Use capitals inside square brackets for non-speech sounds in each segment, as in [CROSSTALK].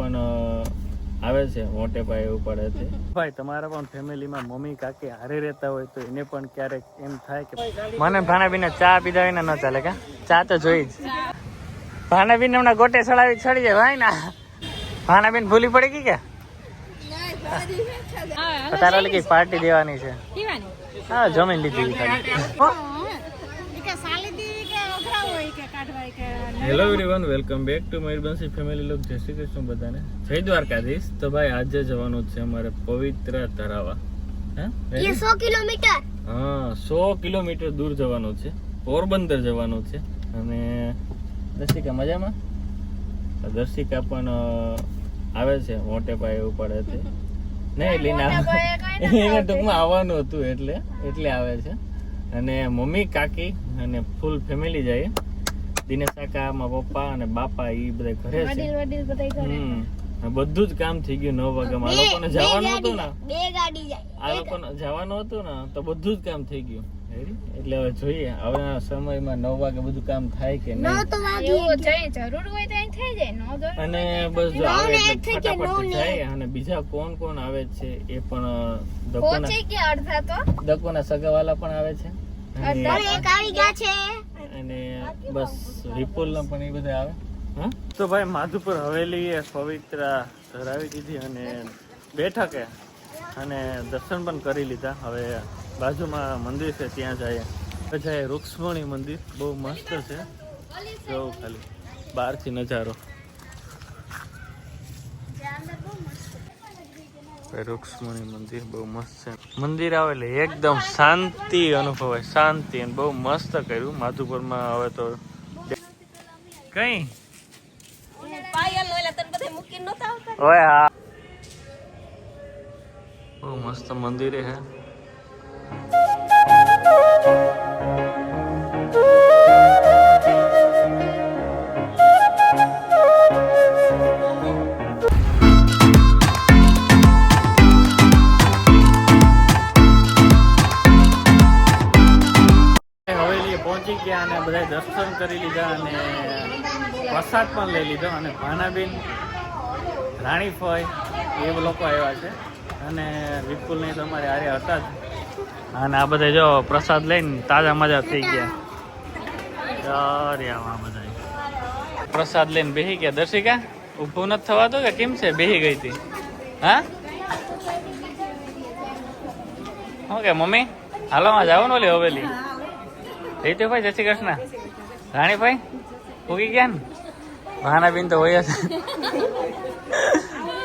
પણ આવે છે મોટે પાયે ઉપાડે છે. ભાઈ તમારા પણ ફેમિલીમાં મમ્મી કાકી હારે રહેતા હોય તો એને પણ ક્યારેક એમ થાય કે મને ભાણાબીને ચા પીધા વિના ન ચાલે કે? ચા તો જોઈ જ. ભાણાબીન હમણાં ગોટે ચડાવી ચડી જાય ભાઈ ના. ભાણાબીન ભૂલી પડી ગઈ કે? તારે ઓલી પાર્ટી દેવાની છે. હા જમીન લીધી ખાલી. Hello everyone welcome back to Mayurbanshi family લોક જય શ્રી કૃષ્ણ બધાને. જય દ્વારકાધીશ. તો ભાઈ આજે જવાનું છે અમારે પવિત્ર તરાવા હા? સો કિલોમીટર. હા સો કિલોમીટર દૂર જવાનું છે. પોરબંદર જવાનું છે. અને દર્શિકા મજામાં? દર્શિકા પણ આવે છે. મોટે પાયે પડે છે. [LAUGHS] નહીં લઈને [LAUGHS] એને ટૂંકમાં આવવાનું હતું એટલે એટલે આવે છે. અને મમ્મી કાકી અને ફૂલ ફેમિલી જાય. દિનેશ કાકા મારા પપ્પા અને બાપા એ બધા ઘરે છે. બધું જ કામ થઈ ગયું નવ વાગે આ લોકોને જવાનું હતું ને? બે ગાડી જાય. આ લોકોને જવાનું હતું ને તો બધું જ કામ થઈ ગયું. એટલે હવે જોઈએ હવે સમયમાં નવ વાગે બધું કામ થાય કે નવ નહીં તો વાગી અને બસ જો આવે થઈ ફટાફટ જાય અને બીજા કોણ કોણ આવે છે એ પણ દકોના દકોના સગાવાલા પણ આવે છે? એક આવી ગયા છે. અને બસ વિપુલ ના પણ એ બધા આવે. તો ભાઈ માધુપુર હવેલી એ પવિત્ર ધરાવી દીધી અને બેઠકે અને દર્શન પણ કરી લીધા. હવે બાજુમાં મંદિર છે, ત્યાં જાય જાય રૂક્ષ્મણી મંદિર, બહુ મસ્ત છે. જોવું ખાલી બહારથી નજારો. રૂક્ષ્મણી મંદિર બહુ મસ્ત છે. મંદિર આવે એટલે એકદમ શાંતિ અનુભવાય, શાંતિ અને બહુ મસ્ત કર્યું. માધુપુરમાં હવે તો કઈ? ઓય હા. બહુ મસ્ત મંદિર હે. પહોંચી ગયા અને બધા દર્શન કરી લીધા અને પ્રસાદ પણ લઈ લીધો. અને ભાનાબેન રાણીફોય એ લોકો આવ્યા છે. અને વિપુલ નહીં તમારે આરે હતા જ. અને આ બધા જો પ્રસાદ લઈને તાજા મજા થઈ ગયા. અરે આવા બધા પ્રસાદ લઈને બેસી ગયા. દર્શિકા, ઊભું નથી થવાતું કે કેમ છે? બેહી ગઈ હતી. હા? શું કે, મમ્મી? હાલો માં જાવ ને ઓલી હવેલી? એ ભાઈ, જય શ્રી કૃષ્ણ. રાણીભાઈ, ઉગી ગયા ને? ભાનાબીન તો હોય જ.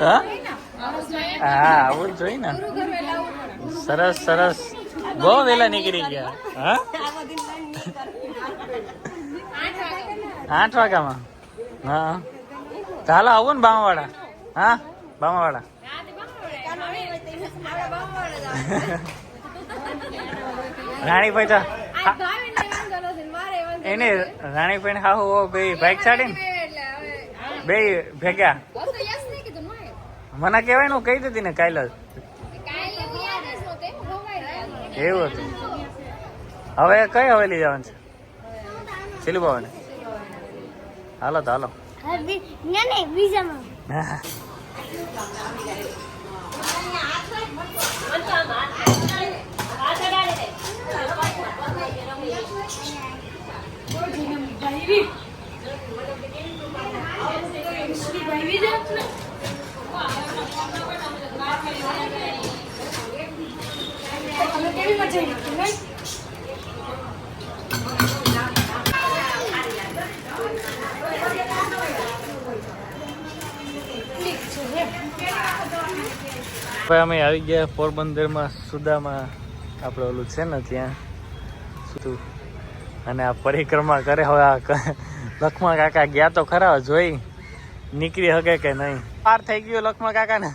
હા? આવું જ જોઈ ને. સરસ સરસ. બહુ વહેલા નીકળી ગયા. હા? આઠ વાગ્યામાં. હા. ચાલો આવું ને બામાવાડા. હા? બામાવાડા. રાણીભાઈ, તો એને રાણીભાઈ હાહુ બે બાઈક ચાડી ને બે ભેગા. મને કહેવાય હું કહી દીધી ને કાલે એવું હતું. હવે કઈ હવેલી જવાનું છે? સિલું બાવાને હાલો તો હાલો. હવે અમે આવી ગયા પોરબંદરમાં સુદામાં. આપણે ઓલું છે ને ત્યાં. શું અને આ પરિક્રમા કરે. હવે આ લખમા કાકા ગયા તો ખરા, જોઈ. નીકળી શકે કે નહીં? પાર થઈ ગયો લખમા કાકા ને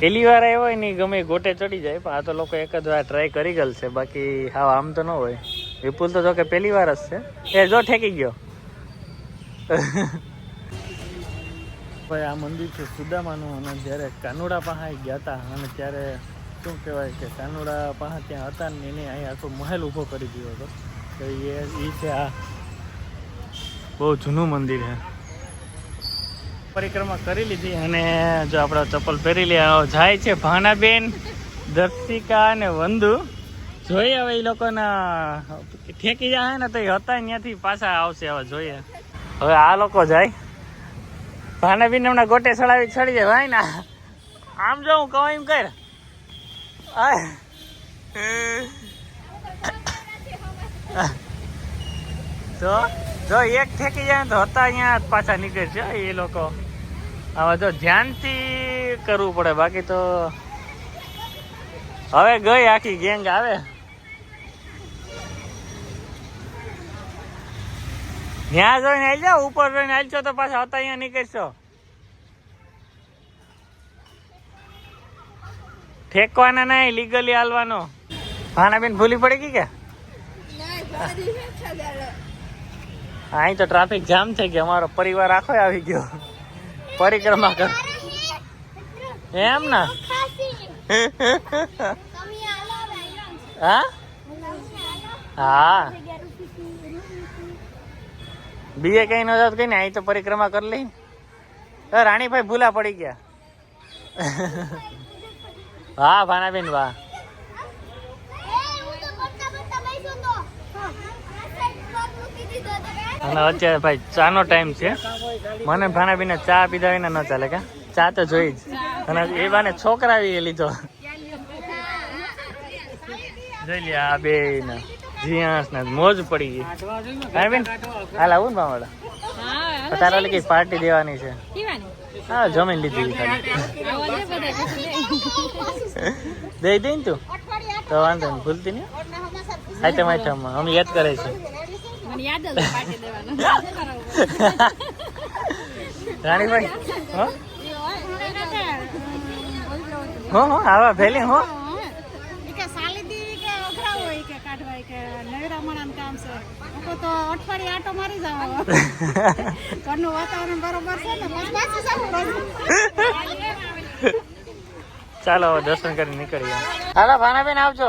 પેલી વાર આવ્યો હોય ને ગમે ગોટે ચડી જાય, પણ આ તો લોકો એક જ વાર ટ્રાય કરી ગયેલ છે, બાકી હા આમ તો ન હોય. વિપુલ તો જો કે પહેલી વાર જ છે. એ જો ઠેકી ગયો. [LAUGHS] ભાઈ, આ મંદિર છે સુદામાનું અને જ્યારે કાનુડા પાસે ગયા હતા અને ત્યારે શું કહેવાય કે કાનુડા પાસે ત્યાં હતા ને એને અહીં આખો મહેલ ઊભો કરી દીધો હતો. તો એ એ છે આ બહુ જૂનું મંદિર છે. પરિક્રમા કરી લીધી અને જો આપણે ચપ્પલ પહેરી લે જાય છે ભાનાબેન દર્શિકા અને વંદુ. જોઈએ હવે એ લોકોના ઠેકી જાય ને તો એ હતા ત્યાંથી પાછા આવશે હવે જોઈએ. હવે આ લોકો જાય. ભાનાબેન હમણાં ગોટે ચડાવી ચડી જાય ભાઈ ના. આમ જો હું કહું એમ કર. તો જો એક ઠેકી જાય તો હતા અહીંયા પાછા નીકળે છે એ લોકો. હવે જો ધ્યાનથી કરવું પડે બાકી તો હવે ગઈ આખી ગેંગ આવે. ત્યાં જોઈને જાઓ ઉપર જોઈને આવી તો પાછા હતા અહીંયા નીકળશો. ઠેકવાના નહીં લીગલી હાલવાનો. ભાનાબેન ભૂલી પડી ગઈ કે? અહીં તો ટ્રાફિક જામ થઈ ગયો અમારો પરિવાર આખો આવી ગયો. પરિક્રમા કર એમ ના? હા? હા. બીજે કઈ ન જાત કઈ ને અહીં તો પરિક્રમા કરી લઈ. રાણીભાઈ ભૂલા પડી ગયા. હા ભાનાબેન, વાહ. અને અત્યારે ભાઈ ચાનો ટાઈમ છે. મને ભાણાબીને ચા પીધા વિના ન ચાલે કે? ચા તો જોઈ જ. અને એ બાને છોકરા આવી લીધો. જોઈ લે આ બે જીયાસ ને મોજ પડી ગઈ. ભાણાબેન હાલ આવું ને ભાવડા તારે ઓલી પાર્ટી દેવાની છે. હા, જમીન લીધી દઈ દઈ ને તું? તો વાંધો નહીં, ભૂલતી નહીં. આઈટમ આઈટમ અમે યાદ કરે છે. રાણીભાઈ હો હો, આવા ભેલી, હો કે સાલીદી કે અઘરા હોય કે કાઢવાય કે નવરા મણાનું કામ છે લોકો તો અઠવાડિયે આટો મારી જાવ [LAUGHS] ઘરનું વાતાવરણ બરોબર છે ને? બસ પાછું જવું ચાલો હવે દર્શન કરી નીકળીએ. હાલો ભાનાબેન આવજો.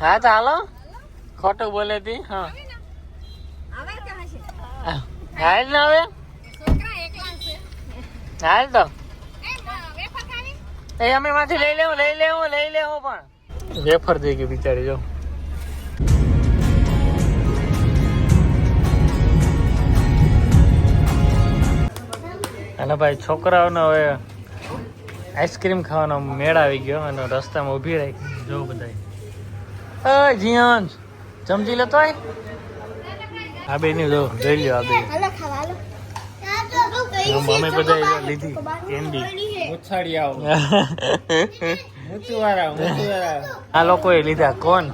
હા તો હાલો. ખોટું બોલે તી હા. હાલ ને હવે? હાલ તો. એ અમે માંથી લઈ લેવું લઈ લેવું લઈ લેવું પણ. વેફર થઈ ગઈ બિચારી જો. અને ભાઈ છોકરાઓનો હવે આઈસ્ક્રીમ ખાવાનો મેળ આવી ગયો અને રસ્તામાં ઊભી રહી. જો બધા જીયાન સમજી લેતો હોય આ બે ની જો જોઈ લ્યો આ બે. અમે બધા લીધી કેન્ડી. [LAUGHS] આ લોકોએ લીધા. કોણ?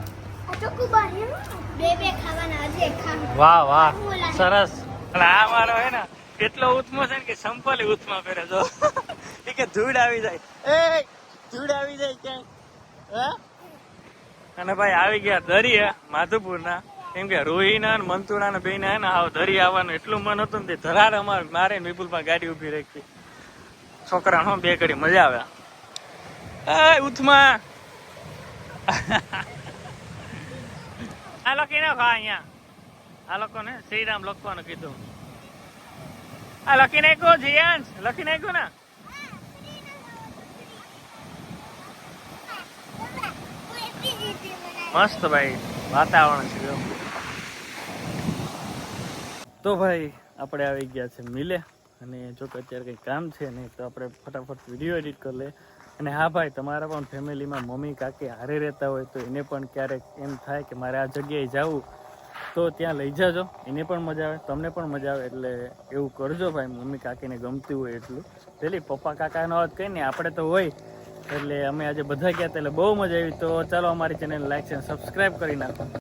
બે બે ખાવાના હજી એક ખાવાનું વાહ વાહ. સરસ. આ મારો હે ને એટલો ઉત્મો છે ને કે સંપલ ઉત્મા પહેરે જો. એ કે ધૂળ આવી જાય. એ, ધૂળ આવી જાય ક્યાંય. હે? અને ભાઈ આવી ગયા દરિયા, માધુપુરના. કેમ કે રોહિના ને મંતુડા ને બેના ને આવ દરિયા આવવાનું એટલું મન હતું ને તે ધરાર અમારે મારે વિપુલમાં ગાડી ઊભી રાખી. છોકરા નો બે ઘડી મજા આવે. એ ઉથમા આ લોકો ના ખા અહીંયા. આ લોકોને શ્રીરામ લખવાનું કીધું. આ લખી નાખ્યો, જીયાંશ? લખી નાખો ને? મસ્ત ભાઈ, વાતાવરણ છે તો ભાઈ, આપણે આવી ગયા છે મિલે. અને જો કે અત્યારે કંઈ કામ છે નહીં, તો આપણે ફટાફટ વીડિયો એડિટ કરી લે અને હા ભાઈ, તમારા પણ ફેમિલીમાં મમ્મી, કાકી હારે રહેતા હોય તો એને પણ ક્યારેક એમ થાય કે મારે આ જગ્યાએ જવું. તો ત્યાં લઈ જાજો. એને પણ મજા આવે, તમને પણ મજા આવે, એટલે એવું કરજો ભાઈ, મમ્મી કાકીને ગમતું હોય એટલું. પેલી પપ્પા કાકાનો વાત કઈ ને, આપણે તો હોય. એટલે અમે આજે બધા ગયા એટલે બહુ મજા આવી. તો ચાલો અમારી ચેનલ લાઈક છે સબસ્ક્રાઈબ કરી નાખો.